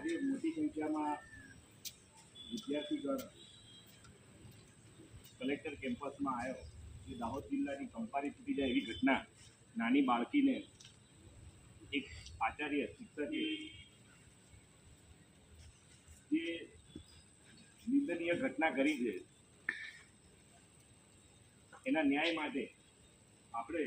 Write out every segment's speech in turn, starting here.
આજે મોટી સંખ્યામાં વિદ્યાર્થીગણ કલેક્ટર કેમ્પસમાં આવ્યો કે દાહોદ જિલ્લાની કંપારી તૂટી જાય એવી ઘટના નાની બાળકીને એક આચાર્ય શિક્ષકે જે નિંદનીય ઘટના કરી છે, એના ન્યાય માટે આપણે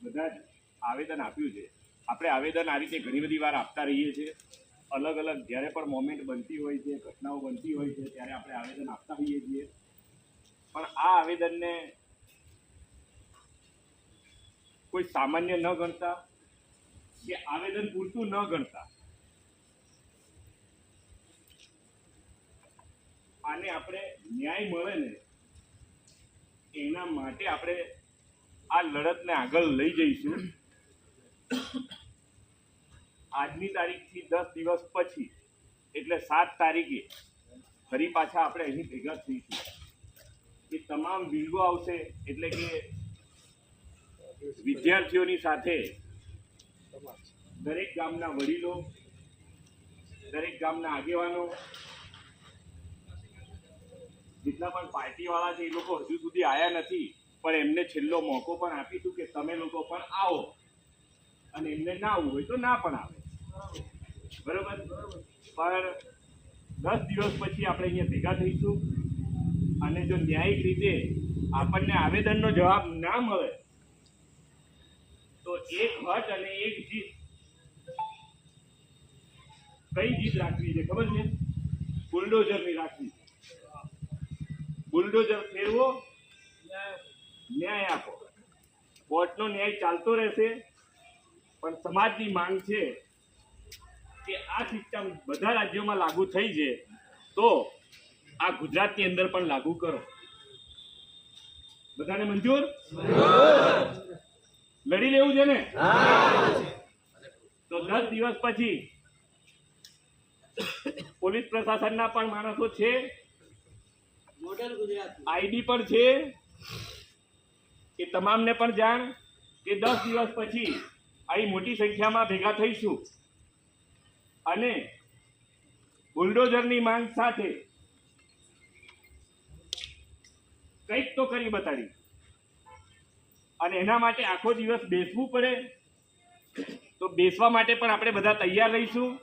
બધા જ આવેદન આપ્યું છે. આપણે આવેદન આ રીતે ઘણી બધી વાર આપતા રહીએ છીએ. અલગ અલગ, જ્યારે પણ મોમેન્ટ બનતી હોય છે, ઘટનાઓ બનતી હોય છે, ત્યારે આપણે આવેદન આપતા હોઈએ છીએ. પણ આ આવેદનને કોઈ સામાન્ય ન ગણતા કે આવેદન પૂરતું ન ગણતા. આને આપણે ન્યાય મળે ને, એના માટે આપણે આ લડતને આગળ લઈ જઈશું. આજની તારીખથી દસ દિવસ પછી, એટલે સાત તારીખે, ફરી પાછા આપણે અહીં ભેગા થઈશું. એ તમામ વિલગો આવશે, એટલે કે વિદ્યાર્થીઓની સાથે દરેક ગામના વડીલો, દરેક ગામના આગેવાનો, જેટલા પણ પાર્ટીવાળા છે એ લોકો હજુ સુધી આવ્યા નથી, પણ એમને છેલ્લો મોકો પણ આપીશું કે તમે લોકો પણ આવો. અને એમને ના આવવું હોય તો ના પણ આવે. બરોબર? પણ દસ દિવસ પછી આપણે અહીંયા ભેગા થઈશું. અને જો ન્યાયિક રીતે આપણને આવેદનનો જવાબ ના મળે, તો એક હટ અને એક જીત કઈ જીત રાખવી છે ખબર છે? બુલડોઝરની રાખવી બુલડોઝર ફેરવો, ન્યાય આપો. કોર્ટનો ન્યાય ચાલતો રહેશે, પણ સમાજની માંગ છે કે આ સિસ્ટમ બધા રાજ્યોમાં લાગુ થઈ છે તો આ ગુજરાતની અંદર પણ લાગુ કરો. બધાને મંજૂર? લડી લેવું છે ને? તો દસ દિવસ પછી પોલીસ પ્રશાસનના પણ માણસો છે આઈડી પણ છે એ તમામને પણ જાણ કે દસ દિવસ પછી અહીં મોટી સંખ્યામાં ભેગા થઈશું. અને બુલડોઝરની માંગ સાથે કંઈક તો કરી બતાડી. અને એના માટે આખો દિવસ બેસવું પડે. તો બેસવા માટે પણ આપણે બધા તૈયાર રહીશું.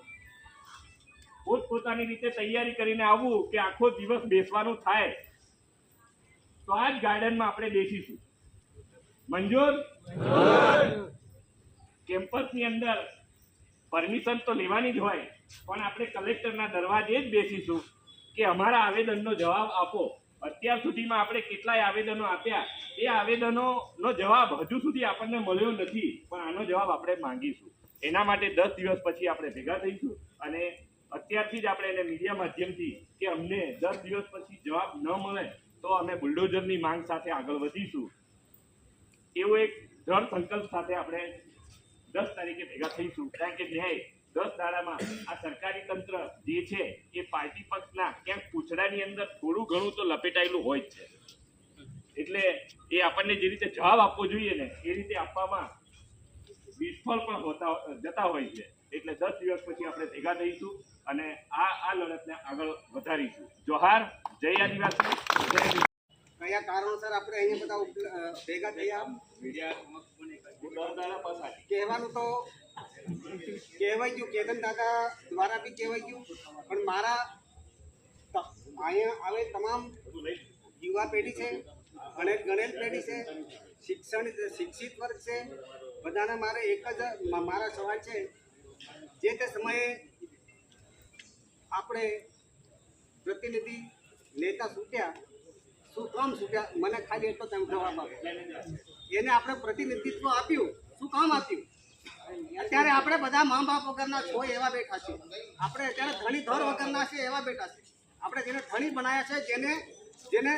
પોતપોતાની રીતે તૈયારી કરીને આવવું કે આખો દિવસ બેસવાનું થાય. તો આ જ ગાર્ડનમાં આપણે બેસીશું. મંજૂર. કેમ્પસની અંદર પરમિશન તો લેવાની જ હોય, પણ આપણે કલેક્ટરના દરવાજે જ બેસીશું કે અમારા આવેદનનો જવાબ આપો. અત્યાર સુધીમાં આપણે કેટલાય આવેદનો આપ્યા, એ આવેદનોનો જવાબ હજુ સુધી આપણને મળ્યો નથી, પણ આનો જવાબ આપણે માંગીશું. એના માટે દસ દિવસ પછી આપણે ભેગા થઈશું અને અત્યારથી જ આપણે એને મીડિયા માધ્યમથી કે અમને દસ દિવસ પછી જવાબ ન મળે, તો અમે બુલડોઝરની માંગ સાથે આગળ વધીશું. એવો એક દ્રઢ સંકલ્પ સાથે આપણે દસ તારીખે ભેગા થઈશું. કારણ કે ન્યાય દસ દાડામાં આ સરકારી તંત્ર જે છે એ પાર્ટી પક્ષના ક્યાંક પૂછડાની અંદર થોડું ઘણું તો લપેટાયેલું હોય જ છે. એટલે એ આપણને જે રીતે જવાબ આપવો જોઈએ ને એ રીતે આપવામાં વિફળ પણ હોતા જતા હોય છે. એટલે દસ દિવસ પછી આપણે ભેગા થઈશું અને આ આ લડતને આગળ વધારીશું. જોહાર જય આદિવાસી જય કયા કારણોસર આપણે અહીંયા બધા ભેગા થયા? દાડા પાછા કહેવાનું તો કહેવાય ગયું. કેતન દાદા દ્વારા બી કહેવાય ગયું. પણ મારા અહીંયા આવે તમામ યુવા પેઢી છે ગણેલ ગણેલ પેઢી છે, શિક્ષણ, શિક્ષિત વર્ગ છે. બધાને મારે એક જ મારા સવાલ છે. જે તે સમયે આપણે પ્રતિનિધિ નેતા સૂટ્યા શું કામ સૂટ્યા મને ખાલી એટલો તમે જવાબ આપો. એને આપણે પ્રતિનિધિત્વ આપ્યું શું કામ આપ્યું? અત્યારે આપણે બધા મા બાપ વગરના છો એવા બેઠા છીએ. આપણે અત્યારે ધણી ધર વગરના છે એવા બેઠા છે આપણે જેને ધણી બનાવ્યા છે જેને જેને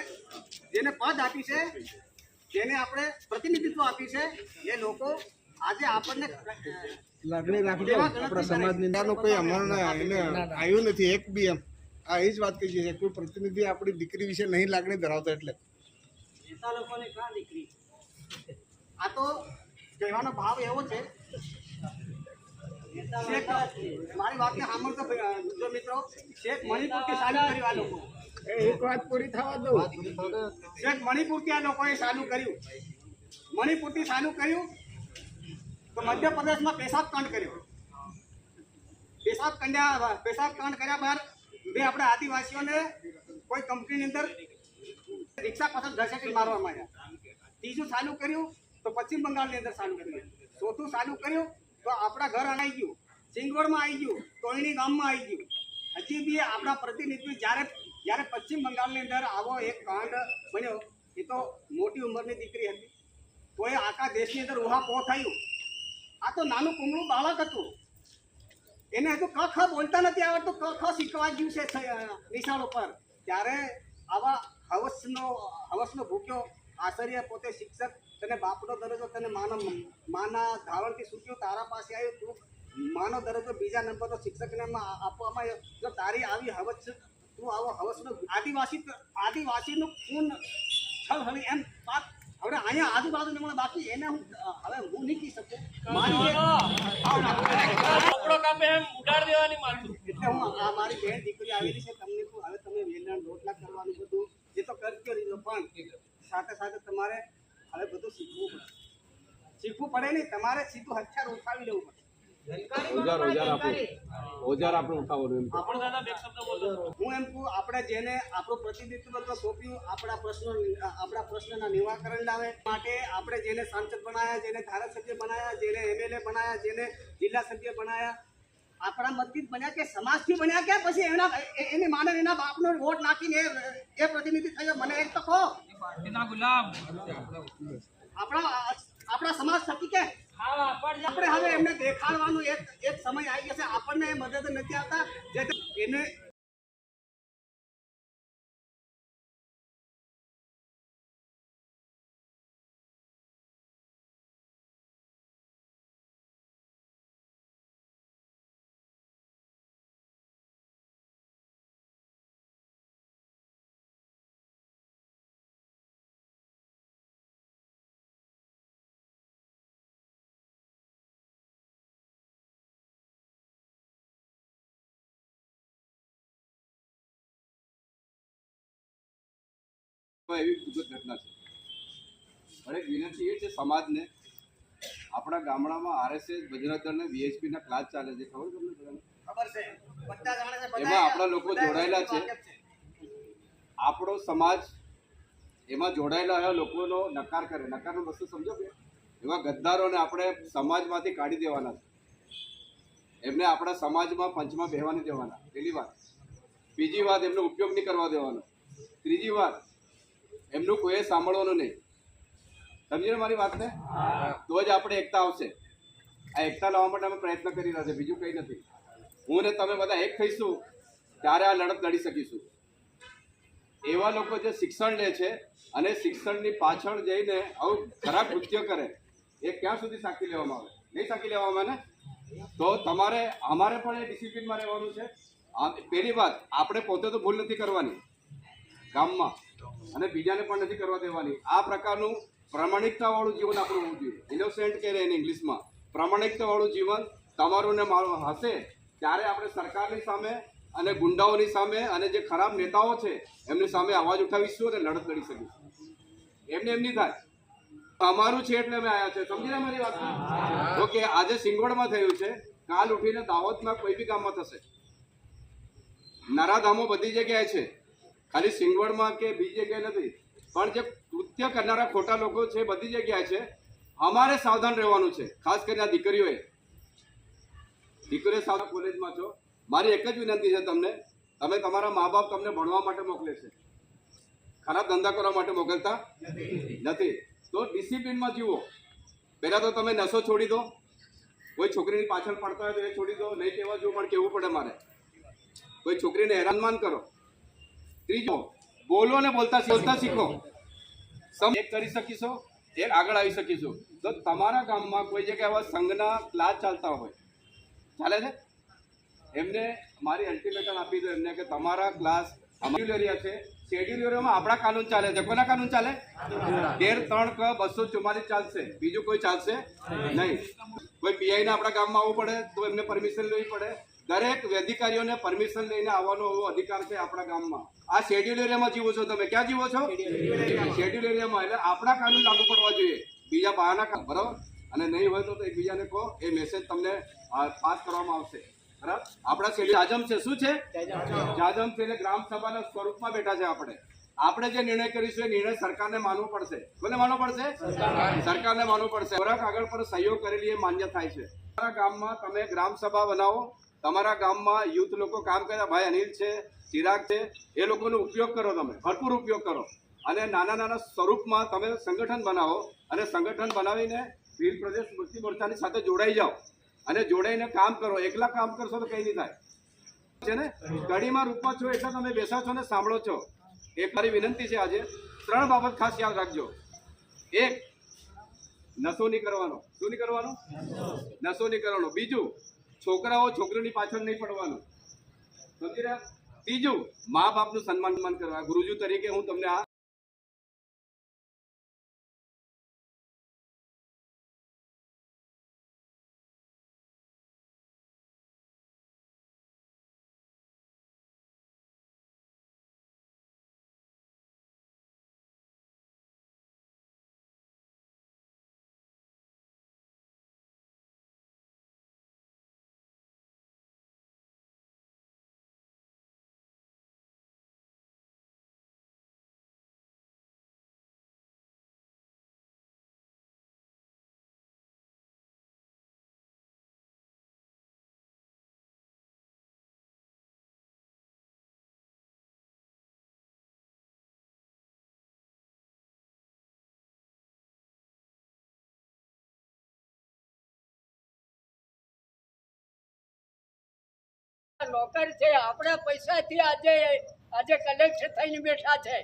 જેને પદ આપી છે જેને આપણે પ્રતિનિધિત્વ આપ્યું છે એ લોકો આજે આપણને લાગણી રાખજો. આપણા સમાજની અંદરનો કોઈ એને આવ્યું નથી એક બી એમ. આ એ જ વાત કહી છે કોઈ પ્રતિનિધિ આપણી દીકરી વિશે નહીં લાગણી ધરાવતો એટલે. નેતા લોકોને ક્યાં દીકરી? આ તો કહેવાનો ભાવ એવો છે. મારી વાતને સાંભળતો જો મિત્રો. શેખ મણિપુરથી ચાલુ કર્યું આ લોકો. એક વાત પૂરી થવા દો. શેખ મણિપુરથી આ લોકોએ ચાલુ કર્યું. મણિપુરથી ચાલુ કર્યું તો મધ્યપ્રદેશમાં પેશાબ કાંડ કર્યો. પેશાબ કંડ્યા પેશાબ કાંડ કર્યા બાદ બે આપણે આદિવાસીઓને કોઈ કંપનીની અંદર રિક્ષા પાછળ ઘસેટી મારવા માંડ્યા ત્રીજું ચાલુ કર્યું તો પશ્ચિમ બંગાળની અંદર ચાલુ કર્યું ચોથું ચાલુ કર્યું તો આપણા ઘર અણાઈ ગયું. સિંગવડમાં આવી ગયું, તોયણી ગામમાં આવી ગયું. હજી બી આપણા પ્રતિનિધિ જ્યારે જ્યારે પશ્ચિમ બંગાળની અંદર આવો એક કાંડ બન્યો, એ તો મોટી ઉંમરની દીકરી હતી. તો એ આખા દેશની અંદર ઉહાપો થયું. આ તો નાનું કુમળું બાળક હતું. એને હજુ ક ખ બોલતા નથી આવડતું ક ખ શીખવા ગયું છે નિશાળ ઉપર. પર ત્યારે આવા હવસનો હવસનો ભૂખ્યો આચાર્ય પોતે શિક્ષક તને બાપનો દરજ્જો તને માના માના ધારણથી સૂચ્યું તારા પાસે આવ્યો તું માનો દરજ્જો બીજા નંબરનો શિક્ષકને આપવામાં આવ્યો. જો તારી આવી હવસ તું આવો હવસનો આદિવાસી આદિવાસીનું ખૂન છલહળી એમ વાત. હવે અહીંયા આજુબાજુ મને બાકી એને હું હવે હું નહીં કહી શકું. મારી કપડો કાપે એમ ઉડાડ દેવાની માથું એટલે હું આ મારી બેન દીકરી આવેલી છે. તમને હવે તમે વેલણ રોટલા કરવાનું બધું એ તો કરજો રીતો પણ સાથે સાથે તમારે હવે બધું શીખવું પડે. શીખવું પડે નહીં તમારે સીધું હથિયાર ઉઠાવી લેવું પડે. હું એમ કહું આપણે જેને આપણું પ્રતિનિધિત્વ સોંપ્યું આપણા પ્રશ્નો આપણા પ્રશ્નના નિવાકરણ લાવે. માટે આપણે જેને સાંસદ બનાવ્યા જેને ધારાસભ્ય બનાવ્યા જેને એમએલએ બનાવ્યા જેને જિલ્લા સભ્ય બનાવ્યા આપણા મતથી બન્યા કે સમાજથી બન્યા કે પછી એના એની માને એના બાપનો વોટ નાખીને એ પ્રતિનિધિ થયો. મને એક તો કહો. આપણા આપણા સમાજ થકી કે? આપણે હવે એમને દેખાડવાનું એક એક સમય આવી જશે. આપણને એ મદદ નથી આવતા. જે એને એવી દુઃખદ ઘટના છે. અને વિનંતી એ છે સમાજને આપણા ગામડામાં આરએસએસ બજરંગ દળ ને વીએચપીના ક્લાસ ચાલે છે. ખબર તમને બધાને? એમાં આપણા લોકો જોડાયેલા છે. આપણો સમાજ એમાં જોડાયેલા એવા લોકોનો નકાર કરે. નકારનો વસ્તુ સમજો કે એવા ગદ્દારોને આપણે સમાજમાંથી કાઢી દેવાના છે. એમને આપણા સમાજમાં પંચમાં બેહવા નહીં દેવાના. પહેલી વાત. બીજી વાત એમનો ઉપયોગ નહીં કરવા દેવાનો. ત્રીજી વાત એમનું કોઈએ સાંભળવાનું નહીં. સમજી ને મારી વાતને? તો જ આપણે એકતા આવશે. આ એકતા લાવવા માટે અમે પ્રયત્ન કરી રહ્યા છે, બીજું કંઈ નથી. હું ને તમે બધા એક થઈશું, ત્યારે આ લડત લડી શકીશું. એવા લોકો જે શિક્ષણ લે છે અને શિક્ષણની પાછળ જઈને આવું ખરાબ કૃત્ય કરે, એ ક્યાં સુધી સાંકી લેવામાં આવે? નહીં સાંકી લેવામાં ને? તો તમારે, અમારે પણ એ ડિસિપ્લિનમાં રહેવાનું છે. પહેલી વાત, આપણે પોતે તો ભૂલ નથી કરવાની. ગામમાં. અને બીજાને પણ નથી કરવા દેવાની. આ પ્રકારનું પ્રામાણિકતાવાળું જીવન આપણું હોવું જોઈએ. ઇનોસેન્ટ કહે એને ઇંગ્લિશમાં. પ્રામાણિકતાવાળું જીવન તમારું ને મારું હશે ત્યારે આપણે સરકારની સામે અને ગુંડાઓની સામે અને જે ખરાબ નેતાઓ છે, એમની સામે અવાજ ઉઠાવીશું અને લડત લડી શકીશું. એમને એમ નહીં થાય. અમારું છે એટલે અમે આવ્યા છે. સમજી મારી વાત? ઓકે, આજે સિંગવડમાં થયું છે. કાલ ઉઠીને દાહોદમાં કોઈ બી ગામમાં થશે. નરાધામો બધી જગ્યાએ છે. ખાલી સિંગવડમાં કે બીજી જગ્યાએ નથી. પણ જે કૃત્ય કરનારા ખોટા લોકો છે, બધી જગ્યાએ છે, અમારે સાવધાન રહેવાનું છે. ખાસ કરીને આ દીકરીઓએ. દીકરીઓ સાવધાન કોલેજમાં છો. મારી એક જ વિનંતી છે તમને. તમે તમારા મા બાપ તમને ભણવા માટે મોકલે છે. ખરાબ ધંધા કરવા માટે મોકલતા નથી. તો ડિસિપ્લિનમાં જીવો. પહેલાં તો તમે નશો છોડી દો. કોઈ છોકરીની પાછળ પડતા હોય તો એ છોડી દો. નહીં કહેવા જો પણ કહેવું પડે મારે. કોઈ છોકરીને હેરાનમાન કરો. ત્રીજો, બોલો ને બોલતા બોલતા શીખો. એક કરી શકીશો, એક આગળ આવી શકીશું. તો તમારા ગામમાં કોઈ જગ્યાએ આવા સંઘના ક્લાસ ચાલતા હોય. ચાલે છે? એમને મારી અલ્ટિમેટમ આપી દો એમને કે તમારા ક્લાસ એરિયા છે. શેડ્યુલ આપણા કાનૂન ચાલે છે. કોના કાનૂન ચાલે? તેર, ત્રણ ક, બસો ચુમ્માલીસ ચાલશે. બીજું કોઈ ચાલશે નહીં. કોઈ પીઆઈને આપણા ગામમાં આવવું પડે, તો એમને પરમિશન લેવી પડે. દરેક અધિકારીઓને પરમિશન લઈને આવવાનો એવો અધિકાર છે આપણા ગામમાં. આ શેડ્યુલ એરિયામાં જીવો છો તમે? ક્યાં જીવો છો? શેડ્યુલ એરિયામાં એટલે આપણા કાનૂન લાગુ પડવા જોઈએ. બીજા બહારના બરાબર? અને નહીં હોય તો એકબીજાને કહો, એ મેસેજ તમને પાસ કરવામાં આવશે. બરાબર? આપણા શેડ્યુલ જાજમ છે. શું છે? જાજમ છે. એટલે ગ્રામ સભાના સ્વરૂપમાં બેઠા છે આપણે. આપણે જે નિર્ણય કરીશું, એ નિર્ણય સરકારને માનવો પડશે. કોને માનવો પડશે? સરકારને માનવું પડશે. ખોરાક આગળ પર સહયોગ કરેલી એ માન્ય થાય છે. ગામમાં તમે ગ્રામ સભા બનાવો તમારા ગામમાં યુથ લોકો કામ કર્યા ભાઈ અનિલ છે, ચિરાગ છે, એ લોકોનો ઉપયોગ કરો તમે, ભરપૂર ઉપયોગ કરો. અને નાના નાના સ્વરૂપમાં તમે સંગઠન બનાવો અને સંગઠન બનાવીને વીર પ્રદેશ મુક્તિ મોરચાની સાથે જોડાઈ જાઓ. અને જોડાઈને કામ કરો, એકલા કામ કરશો તો કંઈ નહીં થાય. છે ને? કડીમાં રૂપમાં છો એટલે તમે બેસા છો ને સાંભળો છો. એક મારી વિનંતી છે આજે, ત્રણ બાબત ખાસ યાદ રાખજો. એક નશો નહીં કરવાનો. શું નહીં કરવાનો? નશો નહીં કરવાનો. બીજું છોકરાઓ છોકરીઓની પાછળ નહીં પડવાનું. સમજી રહ્યા? ત્રીજું, મા બાપનું સન્માન કરવા. ગુરુજી તરીકે હું તમને આ નોકર છે, આપણા પૈસાથી આજે આજે કલેક્ટ થઈને બેઠા છે.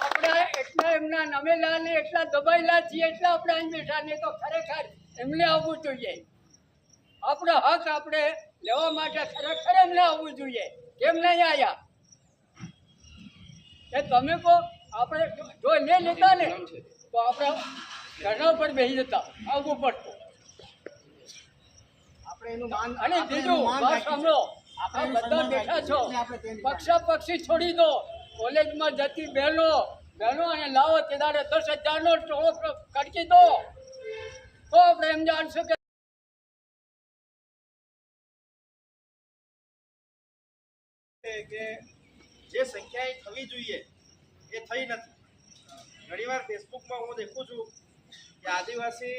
આપણે એટલા એમના નમેલા ને એટલા દબાયેલા છીએ, એટલા આપણે અહીં બેઠા, નહીં તો ખરેખર એમને આવવું જોઈએ. આપણો હક આપણે લેવા માટે ખરેખર એમને આવવું જોઈએ. કેમ નહીં આયા? એ તમે કહો, આપણે જો લે લેતા ને, તો આપણે ઘરના પર બેસી જતા, આવવું પડતું. એનું માન અને બીજું આપણે બધા બેઠા છો. પક્ષા પક્ષી છોડી દો. કોલેજમાં જતી બહેનો બહેનો અને લાવો તે દાડે દસ હજારનો ટોળો કડકી દો. તો આપણે એમ જાણશું કે કે જે સંખ્યા એ થવી જોઈએ એ થઈ નથી. ઘણીવાર ફેસબુકમાં હું દેખું છું કે આદિવાસી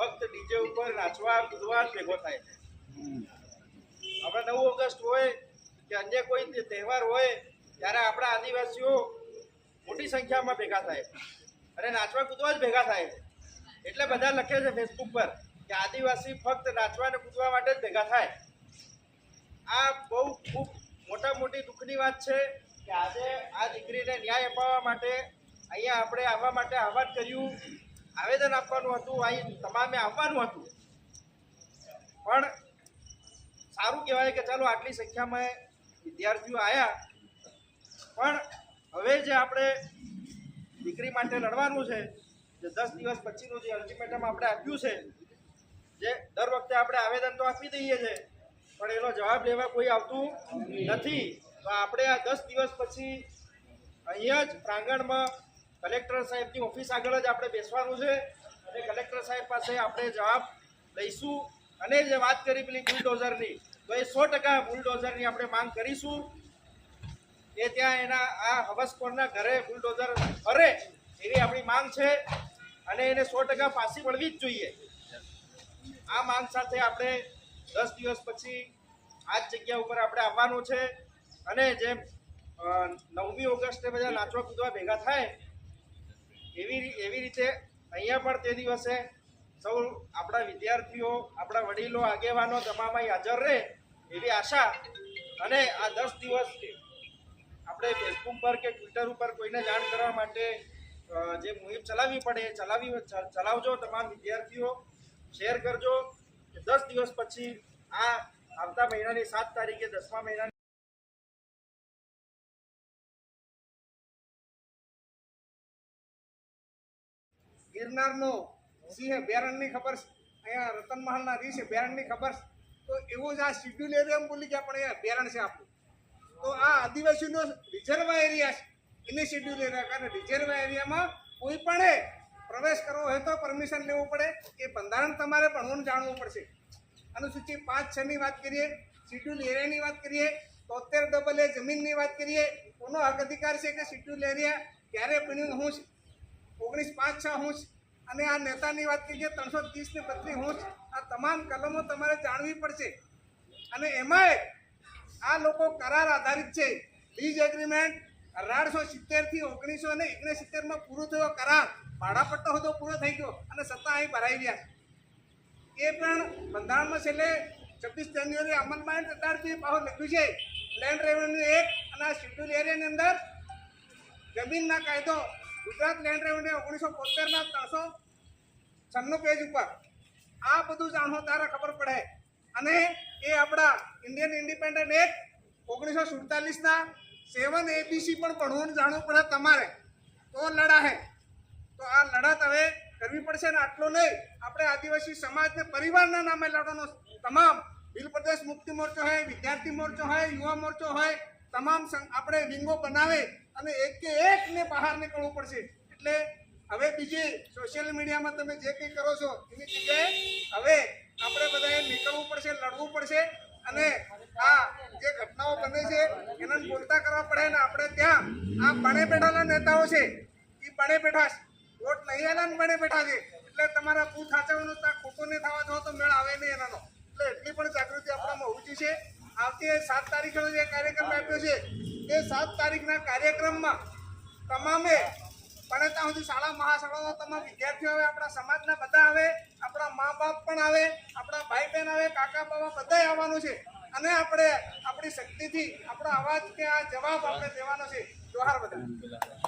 ફક્ત ડીજે ઉપર નાચવા, કૂદવા જ ભેગો થાય છે. આપણે નવ ઓગસ્ટ હોય, કે અન્ય કોઈ તહેવાર હોય, ત્યારે આપણા આદિવાસીઓ મોટી સંખ્યામાં ભેગા થાય અને નાચવા, કૂદવા જ ભેગા થાય છે. એટલે બધા લખે છે ફેસબુક પર કે આદિવાસી ફક્ત નાચવા અને કૂદવા માટે જ ભેગા થાય. આ બહુ ખૂબ મોટા મોટી દુઃખની વાત છે કે આજે આ દીકરીને ન્યાય અપાવવા માટે અહીંયા આપણે આવવા માટે આહવાન કર્યું આવેદન આપવાનું હતું, અહીં તમામે આવવાનું હતું. પણ સારું કહેવાય કે ચાલો આટલી સંખ્યામાં વિદ્યાર્થીઓ આવ્યા પણ હવે જે આપણે દીકરી માટે લડવાનું છે, જે દસ દિવસ પછીનું જે અલ્ટિમેટમ આપણે આપ્યું છે, જે દર વખતે આપણે આવેદન તો આપી દઈએ છીએ પણ એનો જવાબ લેવા કોઈ આવતું નથી. તો આપણે આ દસ દિવસ પછી અહીંયા જ પ્રાંગણમાં કલેક્ટર સાહેબની ઓફિસ આગળ જ આપણે બેસવાનું છે. અને કલેક્ટર સાહેબ પાસે આપણે જવાબ લઈશું. અને જે વાત કરી પેલી બુલડોઝરની, તો એ સો ટકા બુલડોઝરની આપણે માંગ કરીશું એ ત્યાં એના, આ હવસખોરના ઘરે બુલડોઝર ફરે એવી આપણી માંગ છે અને એને સો ટકા ફાંસી મળવી જ જોઈએ. આ માંગ સાથે આપણે દસ દિવસ પછી આ જ જગ્યા ઉપર આપણે આવવાનું છે. અને જેમ નવમી ઓગસ્ટે બધા નાચવા કૂદવા ભેગા થાય એવી એવી રીતે અહીંયા પણ તે દિવસે સૌ આપણા વિદ્યાર્થીઓ, આપણા વડીલો, આગેવાનો તમામ અહીં હાજર રહે એવી આશા અને આ દસ દિવસ આપણે ફેસબુક પર કે ટ્વિટર ઉપર કોઈને જાણ કરવા માટે જે મુહિમ ચલાવવી પડે એ ચલાવી ચલાવજો તમામ વિદ્યાર્થીઓ. શેર કરજો. દસ દિવસ પછી આ આવતા મહિનાની સાત તારીખે દસમા મહિનાની ગિરનારનો સિંહ બેરણની ખબર અહીંયા રતનમહાલના મહાલના છે, બેરણની ખબર તો એવું જ આ શિડ્યુલ એરિયા બોલી ગયા પણ અહીંયા બેરણ છે આપણું. તો આ આદિવાસીનો રિઝર્વ એરિયા છે. એને શિડ્યુલ એરિયા કારણ રિઝર્વ એરિયામાં કોઈ પણ પ્રવેશ કરવો હોય તો પરમિશન લેવું પડે. એ બંધારણ તમારે ભણવું જાણવું પડશે. અનુસૂચિ પાંચ, છ ની વાત કરીએ શિડ્યુલ એરિયાની વાત કરીએ, તોતેર, ડબલ એ જમીનની વાત કરીએ, કોનો હક અધિકાર છે કે શિડ્યુલ એરિયા ક્યારે બન્યું હું ઓગણીસ પાંચ છ હું અને આ નેતાની વાત કહીએ, ત્રણસો ત્રીસની ને બત્રીસ હું આ તમામ કલમો તમારે જાણવી પડશે. અને એમાંય આ લોકો કરાર આધારિત છે. લીઝ એગ્રીમેન્ટ અઢારસો સિત્તેરથી ઓગણીસો ને ઓગણસિત્તેરમાં પૂરો થયો કરાર. ભાડાપટ્ટો હતો, પૂરો થઈ ગયો. અને સત્તા અહીં ભરાઈ ગયા એ પણ બંધારણમાં છેલ્લે છવ્વીસ જાન્યુઆરી અમલમાં અત્યારથી પાછું લખ્યું છે. લેન્ડ રેવન્યુ એક્ટ અને શિડ્યુલ એરિયાની અંદર જમીનના કાયદો ગુજરાત લેન્ડ રેવન્યુ ઓગણીસો બોતેરના ત્રણસો છન્નું પેજ ઉપર આ બધું જાણો તારે ખબર પડે. અને એ આપણા ઇન્ડિયન ઇન્ડિપેન્ડન્ટ એક્ટ ઓગણીસો સુડતાલીસના સેવન એબીસી પણ ભણવું જાણવું પડે તમારે. તો લડા હે તો આ લડત હવે કરવી પડશે ને આટલું નહીં. આપણે આદિવાસી સમાજને પરિવારના નામે લડવાનો તમામ બિલ પ્રદેશ મુક્તિ મોરચો હોય, વિદ્યાર્થી મોરચો હોય, યુવા મોરચો હોય તમામ આપણે વિંગો બનાવે અને એક કે એકને બહાર નીકળવું પડશે. એટલે હવે બીજે સોશિયલ મીડિયામાં તમે જે કંઈ કરો છો, એની જગ્યાએ હવે આપણે બધાએ નીકળવું પડશે, લડવું પડશે અને આ જે ઘટનાઓ બને છે, એને બોલતા કરવા પડે ને આપણે ત્યાં આ બણે બેઠાના નેતાઓ છે, એ બણે બેઠા વોટ નહીં આલા ને બણે બેઠા છે. એટલે તમારા બૂથ સાચવવાનું ત્યાં નહીં થવા જો તો મેળ આવે નહીં એનાનો. એટલે એટલી પણ જાગૃતિ આપણામાં હોવી જોઈએ. આવતી સાત તારીખનો જે કાર્યક્રમ આપ્યો છે, એ સાત તારીખના કાર્યક્રમમાં તમામે પણ ત્યાં સુધી શાળા મહાશાળાના તમામ વિદ્યાર્થીઓ આવે, આપણા સમાજના બધા આવે, આપણા મા બાપ પણ આવે, આપણા ભાઈ બહેન આવે, કાકા બાવા બધાય આવવાનું છે. અને આપણે આપણી શક્તિથી, આપણો અવાજ કે આ જવાબ આપણે દેવાનો છે. જોહાર બધા